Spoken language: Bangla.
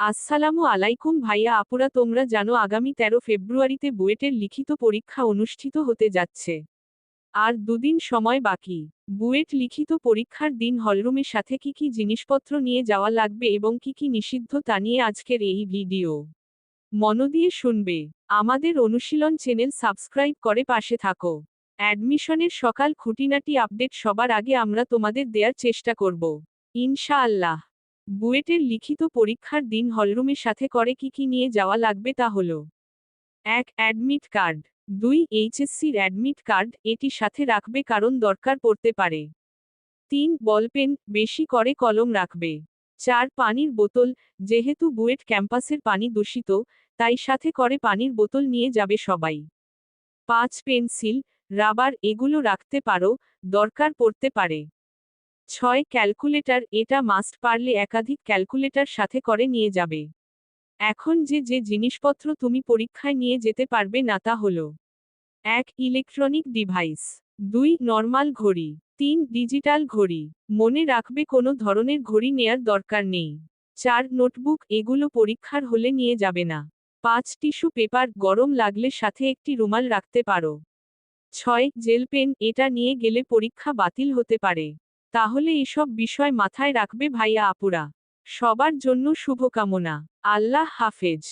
আসসালামু আলাইকুম ভাইয়া, আপুরা তোমরা জানো আগামী তেরো ফেব্রুয়ারিতে বুয়েটের লিখিত পরীক্ষা অনুষ্ঠিত হতে যাচ্ছে। আর দুদিন সময় বাকি। বুয়েট লিখিত পরীক্ষার দিন হলরুমের সাথে কি কি জিনিসপত্র নিয়ে যাওয়া লাগবে এবং কি কি নিষিদ্ধ তা নিয়ে আজকের এই ভিডিও। মন দিয়ে শুনবে। আমাদের অনুশীলন চ্যানেল সাবস্ক্রাইব করে পাশে থাকো। অ্যাডমিশনের সকাল খুঁটিনাটি আপডেট সবার আগে আমরা তোমাদের দেওয়ার চেষ্টা করব। ইনশাআল্লাহ। বুয়েটের লিখিত পরীক্ষার দিন হলরুমের সাথে করে কি কি নিয়ে যাওয়া লাগবে তা হল এক, অ্যাডমিট কার্ড। দুই, এইচএসসির অ্যাডমিট কার্ড এটি সাথে রাখবে কারণ দরকার পড়তে পারে। তিন বলপেন বেশি করে কলম রাখবে। চার, পানির বোতল। যেহেতু বুয়েট ক্যাম্পাসের পানি দূষিত, তাই সাথে করে পানির বোতল নিয়ে যাবে সবাই। পাঁচ, পেন্সিল, রাবার এগুলো রাখতে পারো, দরকার পড়তে পারে। ছয় ক্যালকুলেটর, এটা মাস্ট পারলে একাধিক ক্যালকুলেটর সাথে করে নিয়ে যাবে। এখন যে যে জিনিসপত্র তুমি পরীক্ষায় নিয়ে যেতে পারবে না তা হল এক ইলেকট্রনিক ডিভাইস দুই নর্মাল ঘড়ি, তিন ডিজিটাল ঘড়ি, মনে রাখবে কোনো ধরনের ঘড়ি নেয়ার দরকার নেই। চার নোটবুক এগুলো পরীক্ষার হলে নিয়ে যাবে না। পাঁচ টিস্যু পেপার গরম লাগলে সাথে একটি রুমাল রাখতে পারো। ছয় জেল পেন এটা নিয়ে গেলে পরীক্ষা বাতিল হতে পারে। তাহলে এসব বিষয় মাথায় রাখবে ভাইয়া আপুরা। সবার জন্য শুভকামনা। আল্লাহ হাফেজ।